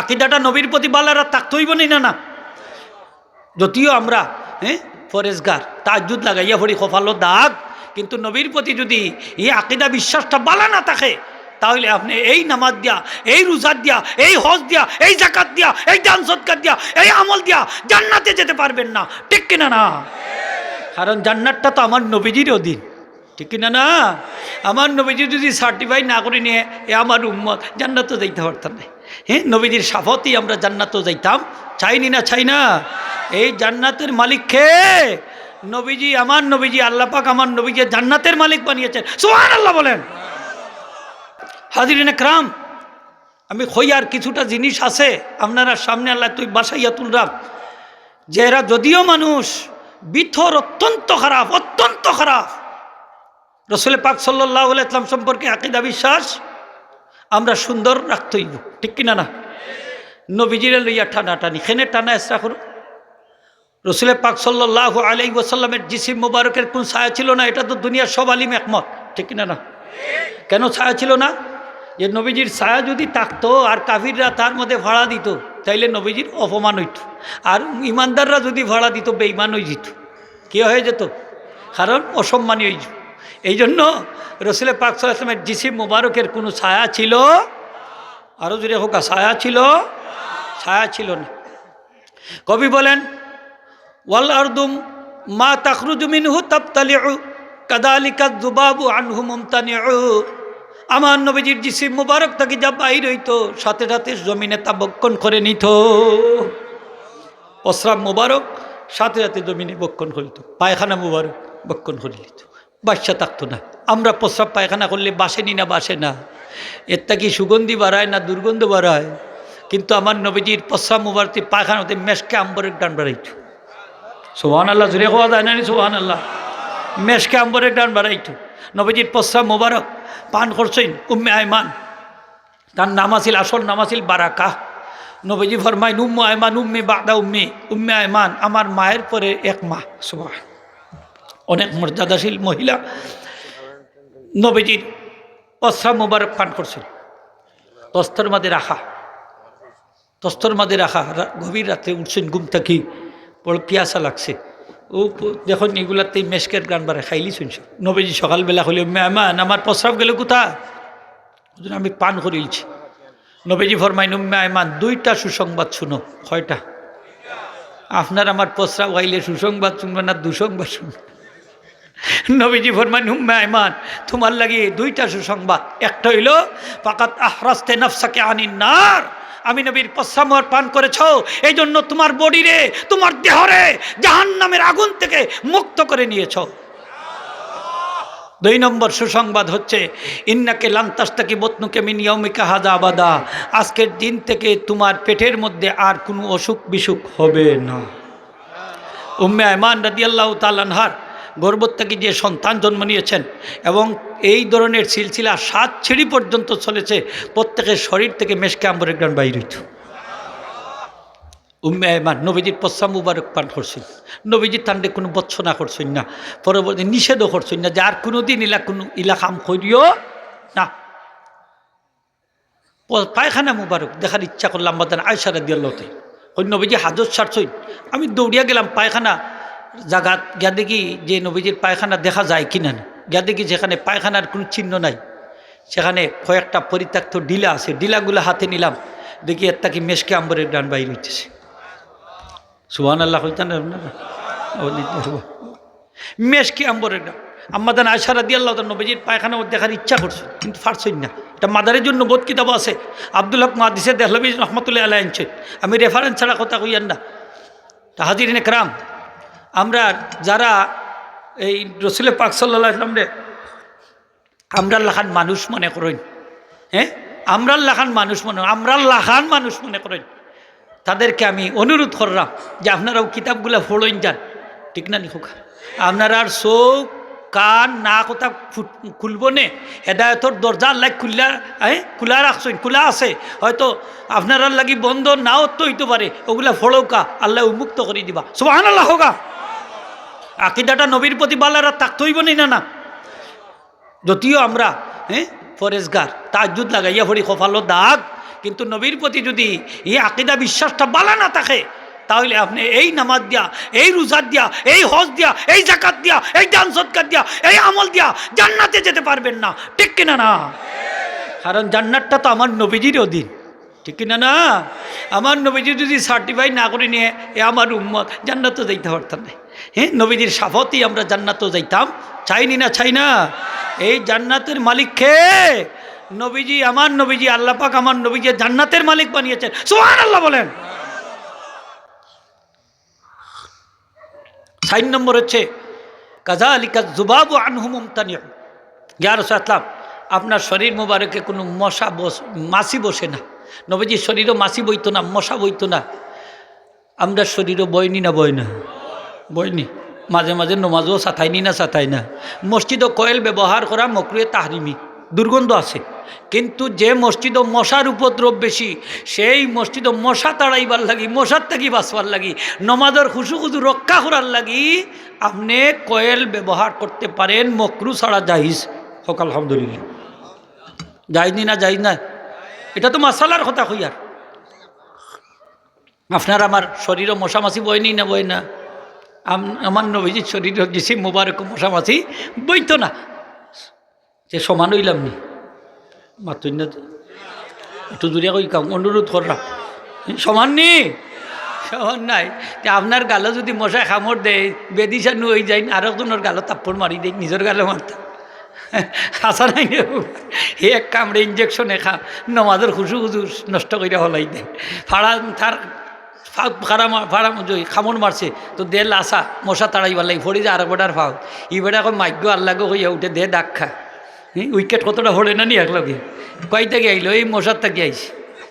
আকিদাটা নবীর প্রতি বালারা তাকতইব নি না না? যদিও আমরা হ্যাঁ ফরেজগার তাজুদ লাগাইয়া ভরি কপালো দাগ, কিন্তু নবীর প্রতি যদি এই আকিদা বিশ্বাসটা বালা না থাকে, তাহলে আপনি এই নামাজ দিয়া, এই রোজার দিয়া, এই হজ দিয়া, এই জাকাত দিয়া, এই দান সৎকার দিয়া, এই আমল দিয়া জান্নাতে যেতে পারবেন না। ঠিক কিনা না কারণ জান্নাতটা তো আমার নবীজির অধীন। ঠিক কিনা না আমার নবীজি যদি সার্টিফাই না করে নিয়ে, এ আমার উম্মত জান্নাতও যাইতে পারতাম না। হ্যাঁ নবীজির সাফতেই আমরা জান্নাতও যাইতাম। চাইনি না, চাই না? এই জান্নাতের মালিক কে? নবীজি আমার নবীজি, আল্লাহ পাক আমার নবীজি জান্নাতের মালিক বানিয়েছেন। সোহান আল্লাহ বলেন। হাজিরিন ক্রাম আমি খই আর কিছুটা জিনিস আছে, আপনারা সামনে আল্লাহ তুই বাসাইয়া তুলরাম যে এরা যদিও মানুষ, বিথর অত্যন্ত খারাপ অত্যন্ত খারাপ। রসুল পাক সাল্লাহ ইসলাম সম্পর্কে আকিদা বিশ্বাস আমরা সুন্দর রাখতেই ঠিক কিনা না? নবীজিরে লইয়া টানা টানি খেনে টানা এসরা করো। রসুল পাক সাল্লাহ আলাই ওসাল্লামের জিসিম মুবারকের কোন ছায়া ছিল না? এটা তো দুনিয়ার সব আলিম একমত। ঠিক কিনা না? কেন ছায়া ছিল না? যে নবীজির ছায়া যদি থাকতো আর কাফিররা তার মধ্যে ভাড়া দিত, তাইলে নবীজির অপমান হইত। আর ইমানদাররা যদি ভাড়া দিত বেইমান হয়ে যেত। কি হয়ে যেত? কারণ অসম্মানী হয়ে যেত। এই জন্য রসুল পাক সাল্লামের জিসিম মুবারকের কোনো ছায়া ছিল? আরও যদি হোক ছায়া ছিল? ছায়া ছিল না। কবি বলেন, ওয়াল আরদুম মা তাখরুজু মিনহু তাবতালিউ, কাদালিকা দুবাবু আনহু মুমতানিউ। আমার নবীজির জিসিম মুবারক তাকে যা বাইর হইতো, সাথে সাথে জমিনে তা বক্ষণ করে নিত। অশ্রাম মুবারক, সাথে সাথে জমিনে বক্ষণ করিত পায়খানা মুবারক বক্ষণ করে নিত। বাসা থাকতো না। আমরা প্রস্রাব পায়খানা করলে বাসেনি না, বাসে না। এর কি সুগন্ধি বাড়ায় না দুর্গন্ধ বাড়ায়। কিন্তু আমার নবীজির প্রস্রাব মুবারকটি পায়খানাতে মেশকে আম্বরের ডান বাড়াইতো। সোহান আল্লাহ জুড়ে হওয়া যায় না সোহান আল্লাহ মেশকে আম্বরের ডান বাড়াইতো। নবীজির প্রস্রাব মুবারক পান করছেন উম্মে আয়মান। তার নাম আছিল আসল, নাম আছিল বারাকা নবীজি ফরমাইন উম্মে আয়মান, উম্মে বাদা উম্মে উম্মে আয়মান, আমার মায়ের পরে এক মা। সুবাহ অনেক মর্যাদাশীল মহিলা নবীজির প্রস্রাব মুবারক পান করছেন। তস্তর মাঝে রাখা তস্তর মাঝে রাখা গভীর রাতে উঠছেন ঘুম থাকি, বড় পিয়াসা লাগছে। ও দেখুন, এগুলাতে মেসকের গান বাড়ে, খাইলি শুনছ। নবীজি সকালবেলা হলে মেহমান আমার প্রস্রাব গেল কোথা আমি পান করিলছি নবীজি ফরমাইন মেহমান দুইটা সুসংবাদ শুনো, কয়টা? আপনার আমার প্রস্রাব গাইলে সুসংবাদ শুনবে না, দুসংবাদ শুনবে। নবীজি ফরমান হুম্মা ইমান, তোমার লাগে দুইটা সুসংবাদ। একটা হইল পাকাত আহরাস্তে নফসাকে আনিন নার আমি নবীর পশ্চামর পান করেছ এই জন্য তোমার বডিরে, তোমার দেহরে জাহান নামের আগুন থেকে মুক্ত করে নিয়েছ। দুই নম্বর সুসংবাদ হচ্ছে, ইন্নাকে লান্তাস্তাকি বতনুকে মিনিয়মিকা হাজা আবাদা আজকের দিন থেকে তোমার পেটের মধ্যে আর কোনো অসুখ বিসুখ হবে না। উম্মে আয়মান রাদিয়াল্লাহ তালানহার গর্ভত্যাগী যে সন্তান জন্ম নিয়েছেন এবং এই ধরনের সিলসিলা সাত ছিঁড়ি পর্যন্ত চলেছে, প্রত্যেকের শরীর থেকে মেশকে আম্বরের গ্রাম বাইর হইত। আয়মান নবীজির পশ্চাম মুবারক পান করছেন। নবীজির তান্ডে কোনো বৎসনা করছেন না, পরবর্তী নিষেধও করছেন না যে আর কোনো দিন ইলা কোনো ইলা কাম করিও না। পায়খানা মুবারক দেখার ইচ্ছা করলাম বাদান আয়সারা দিয়াল্লাতে ওই নবীজি হাজত ছাড়ছই আমি দৌড়িয়া গেলাম পায়খানা জাগাত, গিয়া দেখি যে নবীজির পায়খানা দেখা যায় কিনা না। গিয়া দেখি যেখানে পায়খানার কোনো চিহ্ন নাই। সেখানে কয়েকটা পরিত্যক্ত ডিলা আছে, ডিলাগুলো হাতে নিলাম। দেখি এর তাকে মেশকে আম্বরের গান বাইর হইতেছে। সুহান আল্লাহ হইতেন মেশকে আম্বরের গান আম্মাদান আয়সারা দিয়ে আল্লাহ নবীজির পায়খানা দেখার ইচ্ছা করছে, কিন্তু পারছই না। এটা মাদারের জন্য বোধ কিতাব আছে। আব্দুল হক মাদিসে দেহলবী রহমতুল্লাহ আল্লাহ আনছে। আমি রেফারেন্স ছাড়া কথা কইয়ান না। তা হাজিরিনে ক্রাম আমরা যারা এই রসুল পাক সাল্লাহ রে আমরা লাখান মানুষ মনে করেন হ্যাঁ? আমরা লাখান মানুষ মনে আমরা লাখান মানুষ মনে করেন। তাদেরকে আমি অনুরোধ করলাম যে আপনারাও কিতাবগুলো ফোড়ইন যান। ঠিক না নিখোকা আপনারা আর চোখ, কান না কথা খুলব নে। হেদায়তর দরজা আল্লাহ খুললা হ্যাঁ? খোলা রাখছেন, খোলা আছে। হয়তো আপনার লাগি বন্ধ নাও তো হইতে পারে। ওগুলা ফোড়ৌকা আল্লাহ উন্মুক্ত করে দিবা। সুবাহান আল্লাহ হোগা। আকিদাটা নবীর প্রতি বালারা তাকতইব নি না না? যদিও আমরা হ্যাঁ ফরেজগার তাজুদ লাগাইয়া ভরি কপালো দাগ, কিন্তু নবীর প্রতি যদি এই আকিদা বিশ্বাসটা বালা না থাকে, তাহলে আপনি এই নামাজ দিয়া, এই রোজার দিয়া, এই হজ দিয়া, এই জাকাত দিয়া, এই দান সৎকার দিয়া, এই আমল দিয়া জান্নাতে যেতে পারবেন না। ঠিক কিনা না কারণ জান্নাতটা তো আমার নবীজির অধীন। ঠিক কিনা না আমার নবীজি যদি সার্টিফাই না করে নিয়ে, এ আমার উম্মত জান্নাতও যাইতে পারতাম না। হ্যাঁ নবীজির সাফতেই আমরা জান্নাতও যাইতাম। চাইনি না, চাই না। এই জান্নাতের মালিক কে? নবীজি আমার নবীজি, আল্লাহ পাক আমার নবীজি জান্নাতের মালিক বানিয়েছেন। সোহান আল্লাহ বলেন। সাইন নম্বর হচ্ছে কাজা আলিকা জুবাবু আনহুম তানিয়া ইয়ার সাতলাম আপনার শরীর মোবারকে কোনো মশা বস মাসি বসে না। নবীজির শরীরও মাসি বইতো না, মশা বইতো না। আমরা শরীরও বইনি না বই না বইনি। মাঝে মাঝে নমাজও সাথাইনি না সাথাই না। মসজিদও কয়েল ব্যবহার করা মকরুয়ে তাহরিমি দুর্গন্ধ আছে। কিন্তু যে মসজিদ মশার উপদ্রব বেশি সেই মসজিদ মশা তাড়াইবার লাগি মশার থাকি বাঁচবার লাগি নমাজের খুশু খুশু রক্ষা করার লাগি আপনি কয়েল ব্যবহার করতে পারেন মকরু ছাড়া যাইস হোক আলহামদুলিল্লাহ। যাইনি না যাই না এটা তো মাসালার কথা হইয়ার আপনার আমার শরীরও মশামাছি বয়নি না বয় না আমার নবীজির শরীর গেছি মোবারক মশামাছি বইতো না। যে সমান হইলাম নি। মাতুই না তো। একটু দূরে কই কাম, অনুরোধ করলাম। সমান নি? সমান নাই। যে আপনার গালো যদি মশায় খামড় দেয় বেদিশানু হয়ে যায় আর একজনের গালো তাপ্পড় মারি দেয় নিজের গালো মারতাম। আসা নাই হে এক কামড়ে ইঞ্জেকশন এখা নমাজের খুশু খুশু নষ্ট করে হলাই দেয় ফাড়া তার ফাড়া ফাড়া খামন মারছে। তো দে লাসা, মশা তাড়াইবার লাগে ফড়ি যে আর বেটার ফাউ ই বেটা এখন মাগ্য আল্লাহ হইয়া উঠে, দে ডাক খা। উইকেট কতটা হলে না নি একলগে? কয় থেকে আইলো এই মশার থেকে আইছে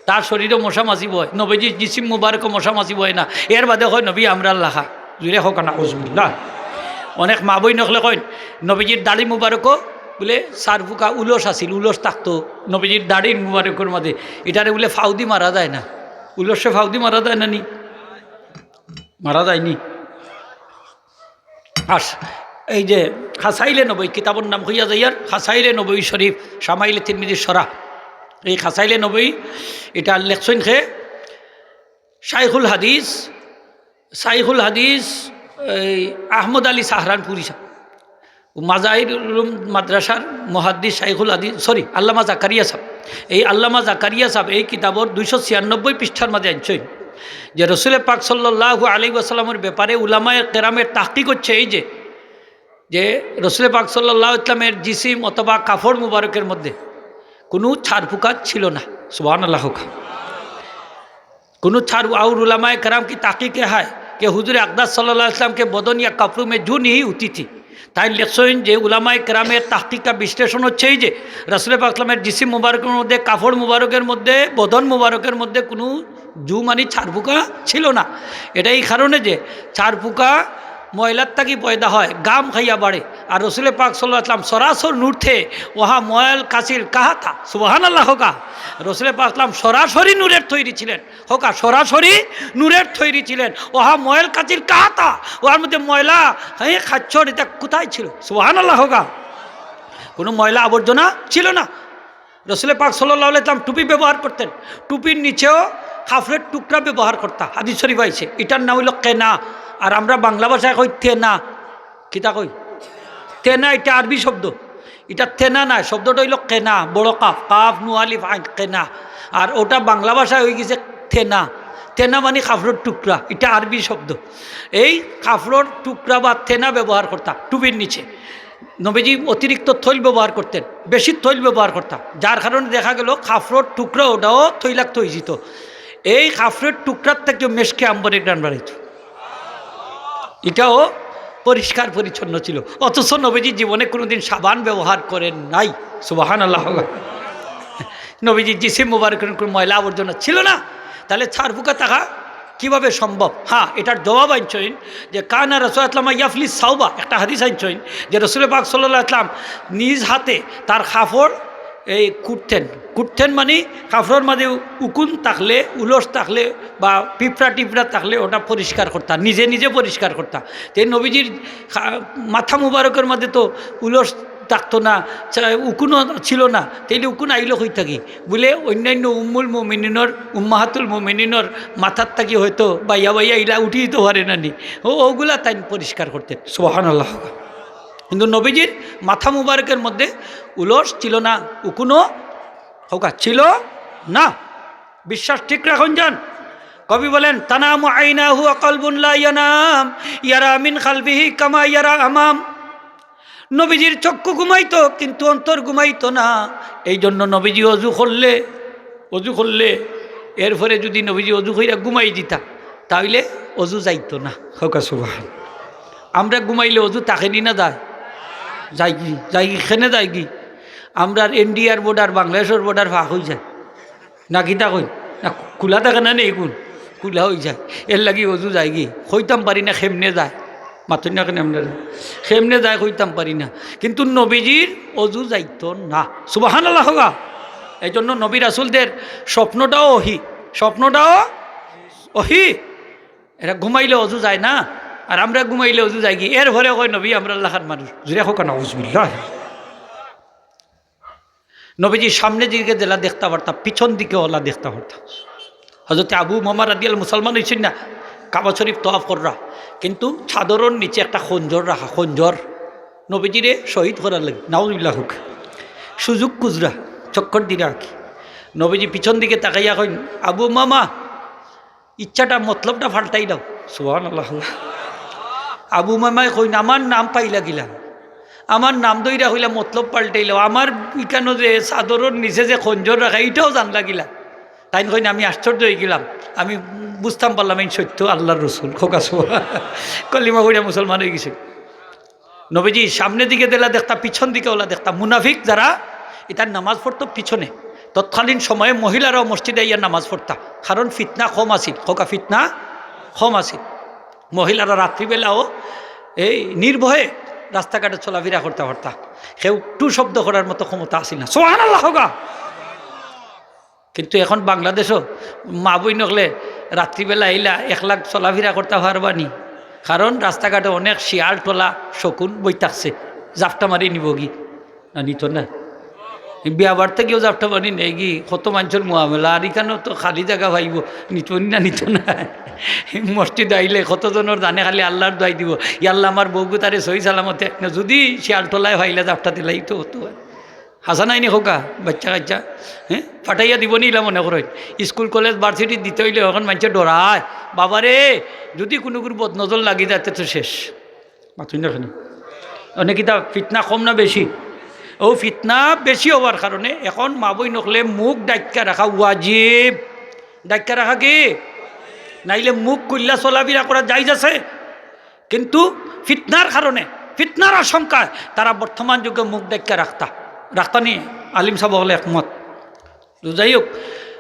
তার শরীরে মশা মাছি বয় নবীজি জিসিম মুবারক মশা মাছি বয় না। এর বাদে হয় নবী আমরা লাখা জুড়ে হোক না ওজবিল্লা অনেক মা বই নকলে কয় নবীজির দাড়ি মুবারকও বলে সারফুকা উলস আছিল উলস থাকতো নবীজির দাড়ির মুবারকের মাঝে এটারে বলে, ফাউদি মারা যায় না। উলসে ফাউদি মারা যায় না নি? মারা যায়নি আস, এই যে খাসাইলে নবী, কিতাবর নাম হইয়া যাইয়ার খাসাইলে নবী শরীফ, সামাইলে তিরমিজির সরা এই খাসাইলে নবী, এটা লেখছেন খে শাইখুল হাদিস শাইখুল হাদিস, এই আহমদ আলী সাহরানপুরি মাজাহির মাদ্রাসার মহাদ্দিস শাইখুল হাদিস, সরি, আল্লামা জাকারিয়া সাহেব এই আল্লামা জাকারিয়া সাহেব এই কিতাবর দুইশো ছিয়ানব্বই পৃষ্ঠার মাঝে আনছেন যে রসুল পাক সাল্লাহু আলী আসালামের ব্যাপারে উলামায় কেরামের তাহকি করছে এই যে যে রসুল পাক সাল্লাহ ইসলামের জিসিম অথবা কাফর মুবারকের মধ্যে কোনো ছাড়ফুকাত ছিল না সুবাহ আল্লাহ খা কোনো ছাড় और उलमाए कराम की ताक़ीक है कि हुजूर अकदास सल्लल्लाहु अलैहि वसल्लम के बदन या कपड़ों में जू नहीं होती थी তাই লেখছেন যে উলামায় ক্রামের তাত্ত্বিকটা বিশ্লেষণ হচ্ছে এই যে রাসুল পাকলামের জিসিম মুবারকের মধ্যে কাফড় মুবারকের মধ্যে, বদন মুবারকের মধ্যে কোনো জু মানে ছাড়ফুকা ছিল না। এটা এই কারণে যে ছাড়ফুকা ময়লার তাকি পয়দা হয়, গাম খাইয়া বাড়ে। আর রসুল পাক সাল্লাহ আসলাম সরাসর নূরথে ওহা ময়াল কাসির কাহা থা? সুবাহান আল্লাহ হোকা। রসুল পাক আসলাম সরাসরি নূরের তৈরি ছিলেন। হোকা, সরাসরি নূরের তৈরি ছিলেন। ওহা ময়াল কাসির কাহা থা? ওহার মধ্যে ময়লা হ্যাঁ খাচ্ছর, এটা কোথায় ছিল? সুবাহান আল্লাহ হোকা। কোনো ময়লা আবর্জনা ছিল না। রসুলের পাক সাল্লাহ ইসলাম টুপি ব্যবহার করতেন। টুপির নিচেও খাফরের টুকরা ব্যবহার করতা। হাদিস শরীফ আইছে। এটার নাম হইল কেনা। আর আমরা বাংলা ভাষায় কই? তেনা কিতা কই? তেনা এটা আরবি শব্দ। এটা তেনা না, শব্দটা হইল কেনা, বড় কাফ। কাফ নুয়ালি কেনা। আর ওটা বাংলা ভাষায় হয়ে গেছে থেনা। থেনা মানে কাপড়ের টুকরা, এটা আরবি শব্দ। এই কাপড়ের টুকরা বা থেনা ব্যবহার করতাম টুপির নিচে। নবীজি অতিরিক্ত থৈল ব্যবহার করতেন, বেশি থৈল ব্যবহার করতাম যার কারণে দেখা গেল কাপড়ের টুকরা ওটাও তৈলাক্ত হয়ে যেত। এই কাপড়ের টুকরার থেকে মেশকে আম্বরে গ্রান বাড়াইত এটাও পরিষ্কার পরিচ্ছন্ন ছিল। অথচ নবীজি জীবনে কোনোদিন সাবান ব্যবহার করেন নাই। সুবাহান আল্লাহ নবীজি জিসিম মুবারকের কোনো ময়লা আবর্জনা ছিল না। তাহলে ছাড়ফুকা থাকা কীভাবে সম্ভব? হ্যাঁ এটার জবাব আনছেন যে, কানা রসুল ইসলাম ইয়াফলি সাউবা একটা হাদিস আনছেন যে রসুল পাক সাল্লাহ ইসলাম নিজ হাতে তার খাফড় এই কুটতেন কুটতেন মানে কাপড়ের মাঝে উকুন থাকলে, উলস থাকলে বা পিঁপড়া টিপড়া থাকলে ওটা পরিষ্কার করতাম নিজে নিজে পরিষ্কার করতাম তো নবীজির মাথা মুবারকের মধ্যে তো উলস থাকতো না উকুনও ছিল না, তাইলে উকুন আইলো হই থাকি? বলে অন্যান্য উম্মুল মোমিনিনর, উম্মাহাতুল মোমিনিনর মাথার থাকি হয়তো বাইয়া বাইয়া ইলা উঠি দিতে পারে না নি। ওগুলা তাই পরিষ্কার করতেন। সোহান আল্লাহ কিন্তু নবীজির মাথা মুবারকের মধ্যে উলস ছিল না, উকুনও হোকা ছিল না। বিশ্বাস ঠিক রাখুন যান কবি বলেন, তানামু আইনাহু আকালবুন লা ইয়ানাম, ইয়ারা মিন খালবিহি কামা ইয়ারা আমাম। নবীজির চক্ষু ঘুমাইতো, কিন্তু অন্তর ঘুমাইতো না। এই জন্য নবীজি অজু করলে অজু করলে এরপরে যদি নবীজি অজু হইয়া ঘুমাই দিতা তাহলে অজু যাইতো না। হোকা সুবাহ আমরা ঘুমাইলে অজু তাকেনি না যায়। যাই কি যাই কি খেনে যাই কি আমরা ইন্ডিয়ার বর্ডার বাংলাদেশের বর্ডার ফাঁক হয়ে যায়। না কিতা কই? না খোলা থাকে না নেই কোন? খোলা হয়ে যায়। এর লাগি অজু কি হইতাম পারি না, খেমনে যায়। মাথুন না কেন আমরা খেমনে যায়, হইতাম পারি না। কিন্তু নবীজির অজু যাইতো না। সুবাহান আল্লাহ হোগা এই জন্য নবী রাসুলদের স্বপ্নটাও অহি। স্বপ্নটাও অহি। এরা ঘুমাইলে অজু যায় না। আর আমরা ঘুমাইলে অজু যাই কি এর ঘরে কয়, নবী, আমরা আল্লাহার মানুষ। জুড়ে হোক না উজবিল্লাহ। নবীজি সামনে দিকে জেলা দেখতে পারতাম পিছন দিকে ওলা দেখতে পারতাম হজরত আবু মোহাম্মদ রাদিয়াল মুসলমান হয়েছেন না, কাবা শরীফ তফ কররা। কিন্তু ছাদরের নিচে একটা খঞ্জর রাখা, খঞ্জর নবীজিরে শহীদ করার লাগে। নাউজুল্লাহ হোক। সুযোগ কুজরা চক্কর দিরা কি। নবীজি পিছন দিকে তাকাইয়া কইন, আবু মামা, ইচ্ছাটা, মতলবটা ফাল্টাই দাও। সুহান আল্লাহ আবু মামাই কইন, আমার নাম পাইলা গিলা। আমার নাম দইরা হইলা মতলব পাল্টাইল। আমার ইকানো যে চাদরের নিচে যে খঞ্জর রাখা এইটাও জানলা গিলা। তাই কইন, আমি আশ্চর্য হয়ে গেলাম। আমি বুঝতাম পারলাম এই সত্য আল্লাহর রসুল খোকাসো কলিমা হইয়া মুসলমান হয়ে গেছে। নবীজি সামনের দিকে দেলা দেখতা, পিছন দিকে ওলা দেখতা। মুনাফিক যারা এটার নামাজ পড়তো পিছনে। তৎকালীন সময়ে মহিলারাও মসজিদে ইয়া নামাজ পড়তা। কারণ ফিতনা কম আছিল, খোকা ফিতনা কম আছিল। মহিলারা রাত্রিবেলাও এই নির্ভয়ে রাস্তাঘাটে চলাফেরা করতে পারতা। কেউ টু শব্দ করার মতো ক্ষমতা আসিল না। সোহান আল্লাহ হোগা কিন্তু এখন বাংলাদেশও মা বই নকলে রাত্রিবেলা আইলা এক লাখ চলাফেরা করতে পারবানি কারণ রাস্তাঘাটে অনেক শিয়াল টোলা শকুন বই থাকছে জাফটা মারি নিব গি না, নিত না। বিয়া বাড়তে গিয়েও জাফটা মারি নেই গি কত মানুষের মোয়ামেলা আর এখানেও তো খালি জায়গা ভাইব নিত না নিত না। মসজিদ আইলে কতজনের জানে খালি আল্লাহর দোয়াই দিব। আল্লাহ আমার বউগু তারে সহি সালামতে না। যদি শিয়াল টোলায় ভাইলে জাফটা দিলাই তো হতো। হাসা নাই নি খোকা, বাচ্চা কাচ্চা হ্যাঁ ফাটাইয়া দিব নিলা মনে করেন। স্কুল, কলেজ, ভার্সিটি দিতে হইলে এখন মানুষের ডরায়। বাবারে, যদি কোনো কোনো বদনজর লাগি যাতে তো শেষ। মাতুই অনেক কিতা ফিটনা কম না বেশি? ও ফিতনা বেশি হওয়ার কারণে এখন মা বই নকলে মুখ ডাক্কা রাখা ওয়াজিব। ডাক্কা রাখা কি? নাইলে মুখ কুল্লা চলাফেরা করা যাই আছে। কিন্তু ফিতনার কারণে, ফিতনার আশঙ্কায় তারা বর্তমান যুগে মুখ ডাক্কা রাখতা। রাখতানি আলিম সাহেব হলে একমত। যাই হোক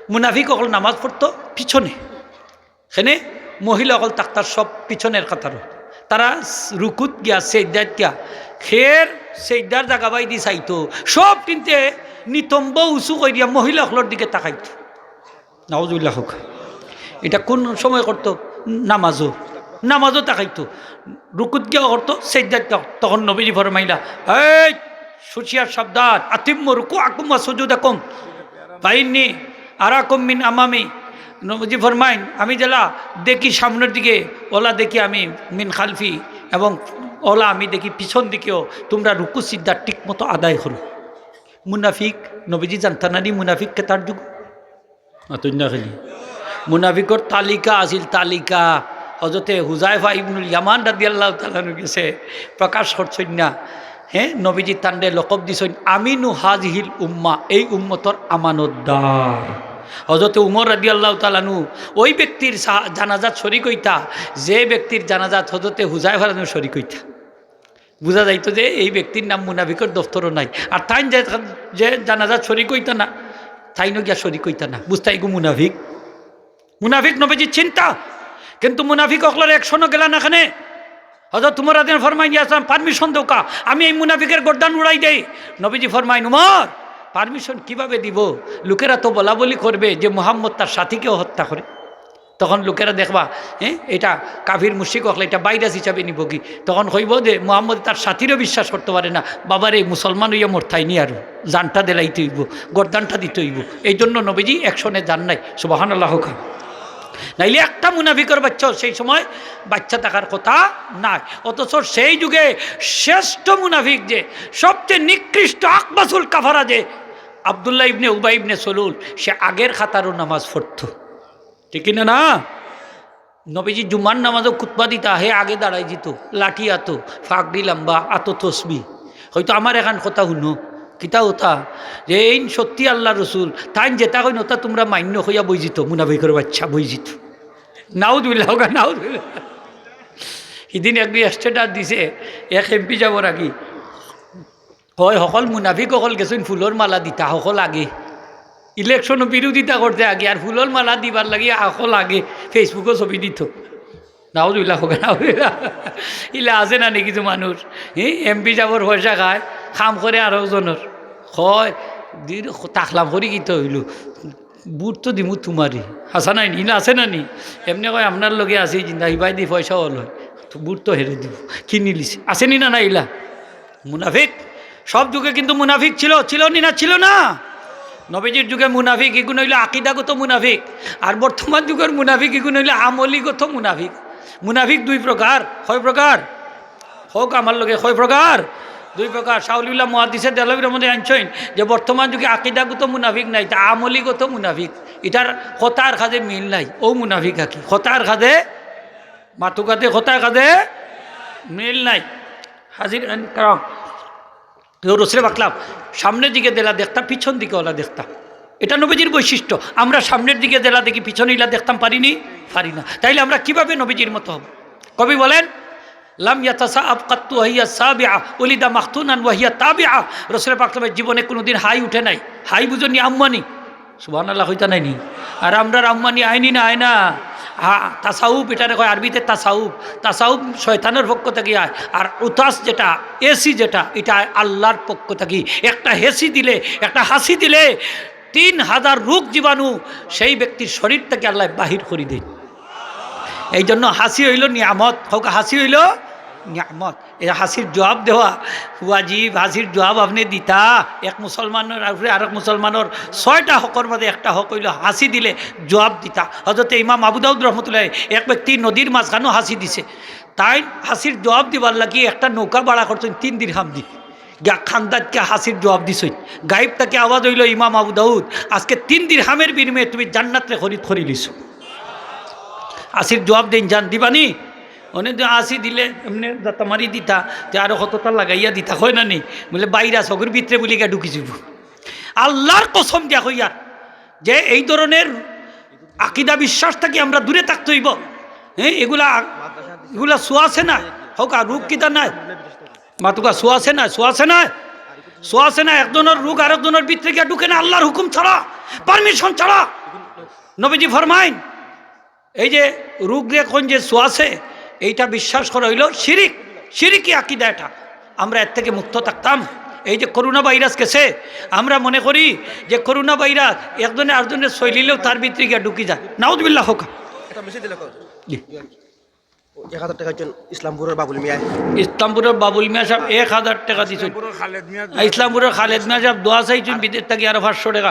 মুনাফিক অকল নামাজ পড়তো পিছনে। সেনে মহিলা অকল তাক্তার সব পিছনের কাতার তারা রুকুত গিয়া সেইদাত গিয়া, খের সেইদার বাই দি চাইতো। সব কিনতে নিতম্ব উঁচু করে দিয়া মহিলা অকলের দিকে তাকাইতো। নওয়াজুল্লাহ হোক। এটা কোন সময় করতো নামাজও নামাজও তাকাইতো। রুকুত গিয়া করতো সেইদাত গিয়া তখন নবীজি ফরমাইলা এই সুচিয়ার সাবধান আতিম্ম রুকু আকুম সুজুদ আকুম পাইনি আরাকুম মিন আমামি। নবজি ফরমাইন আমি জেলা, দেখি সামনের দিকে, ওলা দেখি আমি মিন খালফি এবং ওলা, আমি দেখি পিছন দিকেও তোমরা রুকু সিদ্ধা ঠিক মতো আদায় করো। মুনাফিক, নবীজি জানতানানি মুনাফিককে তার যুগ? খালি মুনাফিকর তালিকা আছিল, তালিকা। হজরতে হুজাইফা ইবনুল ইয়ামান রাদি আল্লাহ তালানু গেছে প্রকাশ করছেন না। হ্যাঁ নবীজি তান্ডে লকব দিছেন আমিনু হাজহিল উম্মা এই উম্মতর আমানতদার হজরতে উমর রাদি আল্লাহ তালানু ওই ব্যক্তির জানাজাত শরিক যে ব্যক্তির জানাজাত হজরতে হুজাই ফালানু শরিক হইতা বোঝা যাইতো যে এই ব্যক্তির নাম মুনাফিকর দফতরও নাই। আর তাই যে জানাজাত শরিক হইতা না তাইনো গিয়া শরিক হইতা না। বুঝতাই গো মুনাফিক? মুনাফিক নবীজির চিন্তা। কিন্তু মুনাফিক অকলার একশনও গেলা না খানে হজরত তোমার দিন ফরমাই দিয়ে আসলাম পারমিশন দোকা আমি এই মুনাফিকের গর্দান উড়াই দেই। নবীজি ফরমাইন, উমর পারমিশন কীভাবে দিব? লোকেরা তো বলা বলি করবে যে মোহাম্মদ তার সাথীকেও হত্যা করে। তখন লোকেরা দেখবা হ্যাঁ এটা কাফির মুশিক হকলে এটা বাইরাস হিসাবে নিব কি? তখন কইব যে, মোহাম্মদ তার সাথীরও বিশ্বাস করতে পারে না, বাবার এই মুসলমান হইয়া মরতাই নি আর, জানটা দেলাইতে হইব গরদানটা দিতে হইব। এই জন্য নবীজি একশনে যান নাই সুবাহান আল্লাহ খান নাইলে একটা মুনাফিকর বাচ্চা সেই সময় বাচ্চা থাকার কথা নাই। অথচ সেই যুগে শ্রেষ্ঠ মুনাফিক যে, সবচেয়ে নিকৃষ্ট আকবাসুল কাফারা যে, আবদুল্লাহ ইবনে উবাই ইবনে সলুল, সে আগের খাতারও নামাজ পড়ত। ঠিক না না নবীজি জুমার নামাজও কুতবা দিতা হে আগে দাঁড়াই যেত লাঠি আতো ফাঁকডি লম্বা আতো তসবি হয়তো আমার এখন কথা শুনো কিতা ওতা যে এই সত্যি আল্লাহ রসুল তাই যেটা কই নতা তোমরা মান্য হইয়া বই যেত মুনাফিকর বাচ্চা বই যেত নাউদুল্লাহ হোক নাউদুল্লাহ সিদিন একদিন স্টেটাস দিছে এক এমপি যাব আগি হয় সকল মুনাফিক সকল গেছেন ফুলৰ মালা দিতা সকল আগে ইলেকশনও বিরোধিতা করতে আগে, আর ফুলৰ মালা দিবার লাগি সকল আগে ফেসবুকও ছবি দিত। নাউদুল্লাহ হোক নাউদুল্লাহ ইলা আছে না নি কিছু মানুষ? হি এমপি যাবৰ পয়সা খায়, খাম করে আরও জনের হয় তাকলাম করি কি তো হইল? বুট তো দিমু তোমারই আসা নাই নি? না আছে না নি? এমনি কয় আপনার লগে আছে চিন্তা ইবাই দি পয়সা হল হয়। তো বুট তো হেরে দিব, কিনি লিছি। আসেনি না না ইলা? মুনাফিক? সব যুগে কিন্তু মুনাফিক ছিল ছিল নি না? ছিল না? নবীজির যুগে মুনাফিক এগুলো হইল আকিদাগত মুনাফিক। আর বর্তমান যুগের মুনাফিক এগুলো হইল আমলিগত মুনাফিক। মুনাফিক দুই প্রকার। কয় প্রকার? হোক আমার লগে, কয় প্রকার? দুই প্রকার। শাউলিল্লাহ মহাদিসের দেলবির মধ্যে আনছেন যে বর্তমান যুগে আকিদাগত মুনাফিক নাই, তা আমলিগত মুনাফিক। এটার হতার কাজে মিল নাই। ও মুনাফিক আকি? হতার কাজে মাতুকাতে হতার কাজে মিল নাই। হাজির কারণ রসলে বাকলাম সামনের দিকে দেলা দেখতাম, পিছন দিকে ওলা দেখতাম। এটা নবীজির বৈশিষ্ট্য। আমরা সামনের দিকে দেলা দেখি, পিছনে ইলা দেখতাম, পারিনি? পারি না তাইলে আমরা কীভাবে নবীজির মতো হব? কবি বলেন, লাম ইয়াতাসা আবকাত্তু ওয়াহিয়া সাবিআ, উলিদা মাখতুনান জীবনে কোনোদিন হাই উঠে নাই। হাই বুঝনি আম্মানি? সুবহানাল্লাহ, হইতা নাইনি? আর আমরা আম্মানি আইনি না আয় না হা তাসাউপ এটারে কয় আরবিতে তাসাউপ তাসাউপ শয়তানের পক্ষ থেকে হয় আর উতাস যেটা, এসি যেটা, এটা আল্লাহর পক্ষ থেকে। একটা হেসি দিলে, একটা হাসি দিলে তিন হাজার রোগ জীবাণু সেই ব্যক্তির শরীর থেকে আল্লাহ বাহির করে দেয়। এই জন্য হাসি হইল নিয়ামত। হোক হাসি হইল নিয়ামত। এই হাসির জবাব দেওয়া ওয়াজিব হাসির জবাব আপনি দিতা। এক মুসলমানের উপরে এক মুসলমানের ছয়টা হকর মধ্যে একটা হক হইল হাসি দিলে জবাব দিতা। হজরতে ইমাম আবুদাউদ রহমতুল্লাহ এক ব্যক্তি নদীর মাঝখানেও হাসি দিছে। তাই হাসির জবাব দিবার লাগি একটা নৌকা ভাড়া করছেন তিন দিন হাম দি গা খান্দাতকে হাসির জবাব দিছই গাইব তাকে আওয়াজ হইল ইমাম আবু দাউদ, আজকে তিন দিন হামের বিনিময়ে তুমি জান্নাতরে খরিদ খরি লিছো। আসির জবাব দিন, জান, দিবানি? অনেক আসি দিলে এমনি দাতা মারি দিতা তে আরও কতটা লাগাইয়া দিতা হয় না নি বলে বাইরা চকুর ভিতরে বলি গা ঢুকি যাব আল্লাহর কসম দিয়া হইয়ার যে এই ধরনের আকিদা বিশ্বাস থাকি আমরা দূরে থাকতে হইব হ্যাঁ এগুলা এগুলা শোয়াছে না হোক আর রূপ কিতা নাই মাতুকা শোয়াছে না শোয়াছে না শোয়াছে না একজনের রোগ আরেকজনের ভিতরে গিয়া ঢুকে না আল্লাহর হুকুম ছাড়া পারমিশন ছাড়া নবীজি ফরমাইন এই যে রোগ এখন যে শোয়াছে এইটা বিশ্বাস করা হইল শিরিক। শিরিকি আকিদা এটা। আমরা এর থেকে মুক্ত থাকতাম। এই যে করোনা ভাইরাস গেছে আমরা মনে করি যে করোনা ভাইরাস একজনে আরেকজনের শৈলীলেও তার ভিতরে গিয়ে ঢুকি যায়। নাউদ্বিল্লাহ হোক। এক হাজার ইসলামপুরের বাবুল মিয়া। ইসলামপুরের বাবুল মিয়া সাহেব এক হাজার টাকা দিচ্ছেন ইসলামপুরের খালেদ মিয়া। সাহেব দোয়া চাইছেন বিদেশ থেকে আরও পাঁচশো টাকা।